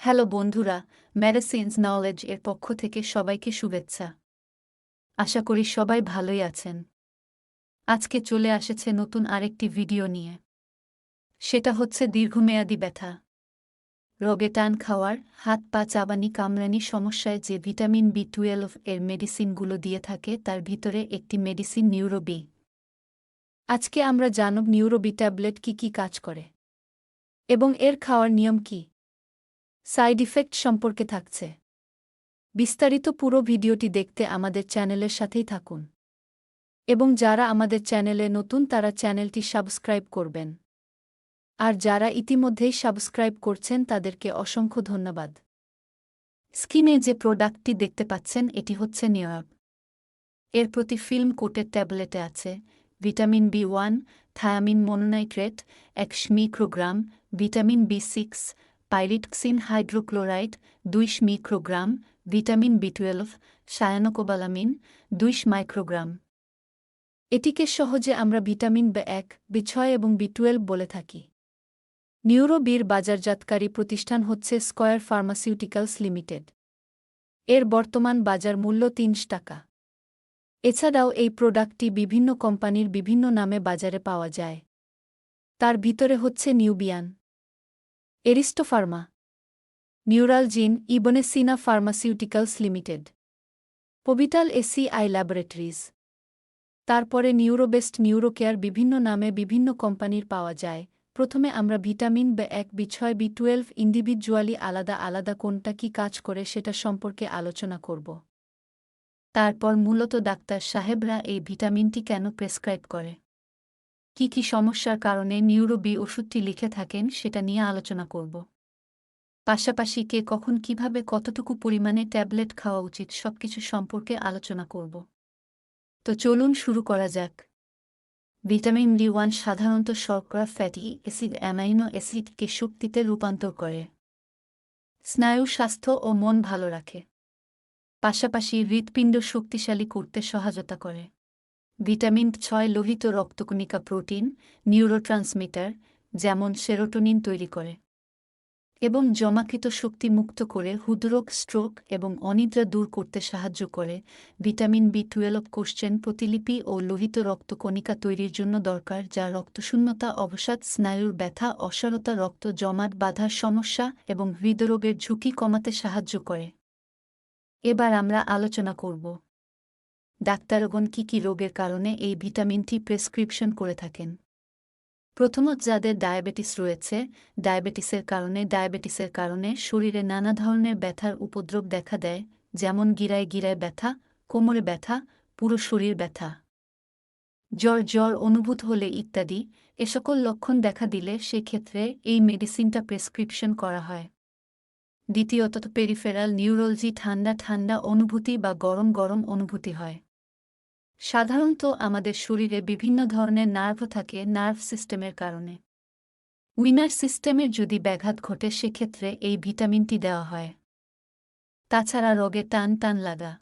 Hello বন্ধুরা medicines knowledge এর পক্ষ থেকে সবাইকে শুভেচ্ছা। আশা করি সবাই ভালোই আছেন। আজকে চলে আসেছে নতুন আরেকটি ভিডিও নিয়ে। সেটা হচ্ছে দীর্ঘমেয়াদী ব্যথা। রোগে টান খাওয়ার, হাত পা চাবানি, কামড়ানি, সমস্যায় যে ভিটামিন বি টুয়েলভ এর মেডিসিনগুলো দিয়ে থাকে, তার ভিতরে একটি মেডিসিন নিউরোবি। আজকে আমরা জানব নিউরোবি ট্যাবলেট কি কি কাজ করে। এবং এর খাওয়ার নিয়ম কী। সাইড ইফেক্ট সম্পর্কে থাকছে। বিস্তারিত পুরো ভিডিওটি দেখতে আমাদের চ্যানেলের সাথেই থাকুন। এবং যারা আমাদের চ্যানেলে নতুন, তারা চ্যানেলটি সাবস্ক্রাইব করবেন। আর যারা ইতিমধ্যেই সাবস্ক্রাইব করছেন, তাদেরকে অসংখ্য ধন্যবাদ। স্কিমে যে প্রোডাক্টটি দেখতে পাচ্ছেন, এটি হচ্ছে নিয়ব এর প্রতি ফিল্ম কোটের ট্যাবলেটে আছে vitamin B one, thiamine mononitrate একশ microgram, vitamin B six pyridoxine hydrochloride, দুইশ microgram, vitamin B twelve cyanocobalamin দুইশ মাইক্রোগ্রাম। এটিকে সহজে আমরা ভিটামিন বে এক, বি ছয় এবং বি টুয়েলভ বলে থাকি। নিউরোবির বাজারজাতকারী প্রতিষ্ঠান হচ্ছে স্কয়ার ফার্মাসিউটিক্যালস লিমিটেড। এর বর্তমান বাজার মূল্য তিনশ টাকা। এছাড়াও এই প্রোডাক্টটি বিভিন্ন কোম্পানির বিভিন্ন নামে বাজারে পাওয়া যায়। তার ভিতরে হচ্ছে Nubian. Aristopharma Neuralgin Ibn Sina pharmaceuticals limited, পবিটাল A C I laboratories. তারপরে নিউরোবেস্ট নিউরোকেয়ার বিভিন্ন নামে বিভিন্ন কোম্পানির পাওয়া যায়। প্রথমে আমরা ভিটামিন বে এক, বি ছয়, বি টুয়েলভ ইন্ডিভিজুয়ালি আলাদা আলাদা কোনটা কি কাজ করে সেটা সম্পর্কে আলোচনা করব। তারপর মূলত ডাক্তার সাহেবরা এই ভিটামিনটি কেন প্রেসক্রাইব করে। কি কি সমস্যার কারণে নিউরোবি ওষুধটি লিখে থাকেন সেটা নিয়ে আলোচনা করব। পাশাপাশি কে কখন কীভাবে কতটুকু পরিমাণে ট্যাবলেট খাওয়া উচিত সবকিছু সম্পর্কে আলোচনা করব। তো চলুন শুরু করা যাক। ভিটামিন ডি ওয়ান সাধারণত শর্করা, ফ্যাটি, অ্যাসিড, অ্যামাইনো অ্যাসিডকে শক্তিতে রূপান্তর করে। স্নায়ু স্বাস্থ্য ও মন ভালো রাখে। পাশাপাশি হৃৎপিণ্ড শক্তিশালী করতে সহায়তা করে। ভিটামিন ছয় লোহিত রক্তকণিকা প্রোটিন, নিউরোট্রান্সমিটার, যেমন সেরোটোনিন তৈরি করে, এবং জমাকৃত শক্তি মুক্ত করে হৃদরোগ, স্ট্রোক এবং অনিদ্রা দূর করতে সাহায্য করে। ভিটামিন বি টুয়েলভ কোশ্চেন প্রতিলিপি ও লোহিত রক্তকণিকা তৈরির জন্য দরকার, যা রক্তশূন্যতা, অবসাদ, স্নায়ুর ব্যথা, অসারতা, রক্ত জমাট, বাঁধার সমস্যা এবং হৃদরোগের ঝুঁকি কমাতে সাহায্য করে। এবার আমরা আলোচনা করব। ডাক্তারগণ কি কি রোগের কারণে এই ভিটামিনটি প্রেসক্রিপশন করে থাকেন? প্রথমত যাদের ডায়াবেটিস রয়েছে, ডায়াবেটিসের কারণে ডায়াবেটিসের কারণে শরীরে নানা ধরনের ব্যথার উপদ্রব দেখা দেয়, যেমন গিরায় গিরায় ব্যথা, কোমরে ব্যথা, পুরো শরীর ব্যথা। জ্বর জ্বর অনুভূত হলে ইত্যাদি, এ সকল লক্ষণ দেখা দিলে সেক্ষেত্রে এই মেডিসিনটা প্রেসক্রিপশন করা হয়। দ্বিতীয়ত, পেরিফেরাল নিউরোলজি ঠান্ডা ঠান্ডা অনুভূতি বা গরম গরম অনুভূতি হয়। সাধারণত আমাদের শরীরে বিভিন্ন ধরনের নার্ভ থাকে নার্ভ সিস্টেমের কারণে। উইনার সিস্টেমের যদি ব্যাঘাত ঘটে, সেক্ষেত্রে এই ভিটামিনটি দেওয়া হয়। তাছাড়া রোগে টান টান লাগা,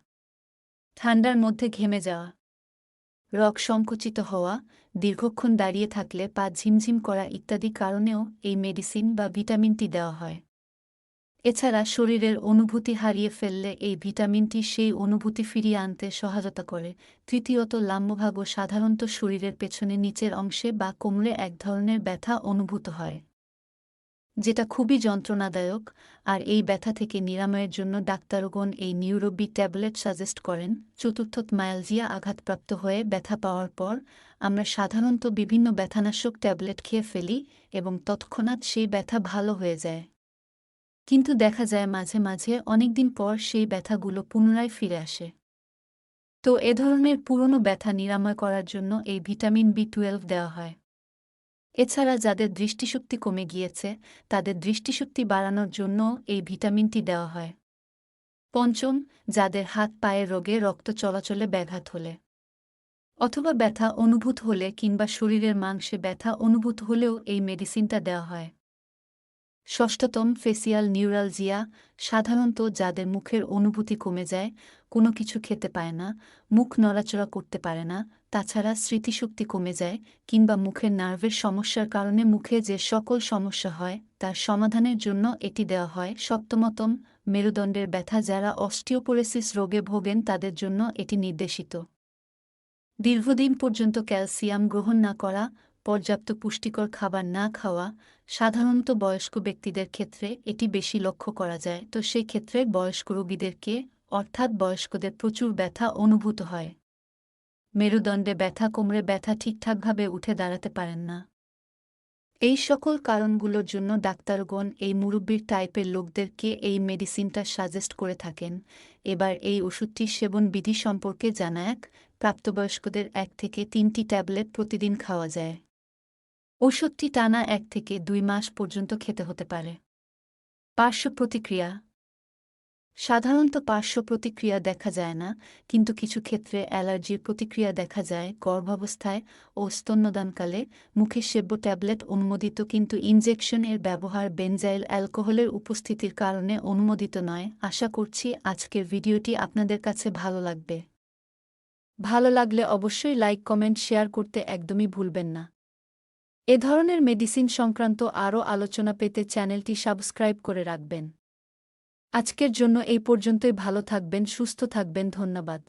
ঠান্ডার মধ্যে ঘেমে যাওয়া, রগ সংকুচিত হওয়া, দীর্ঘক্ষণ দাঁড়িয়ে থাকলে পা ঝিমঝিম করা ইত্যাদি কারণেও এই মেডিসিন বা ভিটামিনটি দেওয়া হয়। এছাড়া শরীরের অনুভূতি হারিয়ে ফেললে এই ভিটামিনটি সেই অনুভূতি ফিরিয়ে আনতে সহায়তা করে। তৃতীয়ত লাম্বভাগও সাধারণত শরীরের পেছনে নিচের অংশে বা কোমরে এক ধরনের ব্যথা অনুভূত হয়, যেটা খুবই যন্ত্রণাদায়ক। আর এই ব্যথা থেকে নিরাময়ের জন্য ডাক্তারগণ এই নিউরোবি ট্যাবলেট সাজেস্ট করেন। চতুর্থত, মায়ালজিয়া আঘাতপ্রাপ্ত হয়ে ব্যথা পাওয়ার পর আমরা সাধারণত বিভিন্ন ব্যথানাশক ট্যাবলেট খেয়ে ফেলি এবং তৎক্ষণাৎ সেই ব্যথা ভালো হয়ে যায়। কিন্তু দেখা যায় মাঝে মাঝে অনেকদিন পর সেই ব্যথাগুলো পুনরায় ফিরে আসে। তো এ ধরনের পুরনো ব্যথা নিরাময় করার জন্য এই ভিটামিন বি টুয়েলভ দেওয়া হয়। এছাড়া যাদের দৃষ্টিশক্তি কমে গিয়েছে, তাদের দৃষ্টিশক্তি বাড়ানোর জন্য এই ভিটামিনটি দেওয়া হয়। পঞ্চম, যাদের হাত পায়ের রোগে রক্ত চলাচলে ব্যাঘাত হলে। অথবা ব্যথা অনুভূত হলে কিংবা শরীরের মাংসে ব্যথা অনুভূত হলেও এই মেডিসিনটা দেওয়া হয়। ষষ্ঠতম ফেসিয়াল নিউরালজিয়া সাধারণত যাদের মুখের অনুভূতি কমে যায়, কোনো কিছু খেতে পায় না, মুখ নড়াচড়া করতে পারে না, তাছাড়া স্মৃতিশক্তি কমে যায় কিংবা মুখের নার্ভের সমস্যার কারণে মুখে যে সকল সমস্যা হয়, তার সমাধানের জন্য এটি দেওয়া হয়। সপ্তমতম মেরুদণ্ডের ব্যথা, যারা অস্টিওপোরেসিস রোগে ভোগেন, তাদের জন্য এটি নির্দেশিত। দীর্ঘদিন পর্যন্ত ক্যালসিয়াম গ্রহণ না করা পর্যাপ্ত পুষ্টিকর খাবার না খাওয়া সাধারণত বয়স্ক ব্যক্তিদের ক্ষেত্রে এটি বেশি লক্ষ্য করা যায়। তো সেই ক্ষেত্রে বয়স্ক রোগীদেরকে, অর্থাৎ বয়স্কদের প্রচুর ব্যথা অনুভূত হয়। মেরুদণ্ডে ব্যথা কোমরে ব্যথা ঠিকঠাকভাবে উঠে দাঁড়াতে পারেন না। এই সকল কারণগুলোর জন্য ডাক্তারগণ এই মুরব্বীর টাইপের লোকদেরকে এই মেডিসিনটা সাজেস্ট করে থাকেন। এবার এই ওষুধটির সেবন বিধি সম্পর্কে জানা এক, প্রাপ্তবয়স্কদের এক থেকে তিনটি ট্যাবলেট প্রতিদিন খাওয়া যায়। ওষুধটি টানা এক থেকে দুই মাস পর্যন্ত খেতে হতে পারে। পার্শ্ব প্রতিক্রিয়া। সাধারণত পার্শ্ব প্রতিক্রিয়া দেখা যায় না, কিন্তু কিছু ক্ষেত্রে অ্যালার্জির প্রতিক্রিয়া দেখা যায় গর্ভাবস্থায় ও স্তন্যদানকালে। মুখে সেব্য ট্যাবলেট অনুমোদিত কিন্তু ইনজেকশন এর ব্যবহার বেনজাইল অ্যালকোহলের উপস্থিতির কারণে অনুমোদিত নয়। আশা করছি আজকের ভিডিওটি আপনাদের কাছে ভালো লাগবে। ভালো লাগলে অবশ্যই লাইক, কমেন্ট, শেয়ার করতে একদমই ভুলবেন না। এ ধরনের মেডিসিন সংক্রান্ত আরও আলোচনা পেতে চ্যানেলটি সাবস্ক্রাইব করে রাখবেন। আজকের জন্য এই পর্যন্তই, ভালো থাকবেন, সুস্থ থাকবেন, ধন্যবাদ।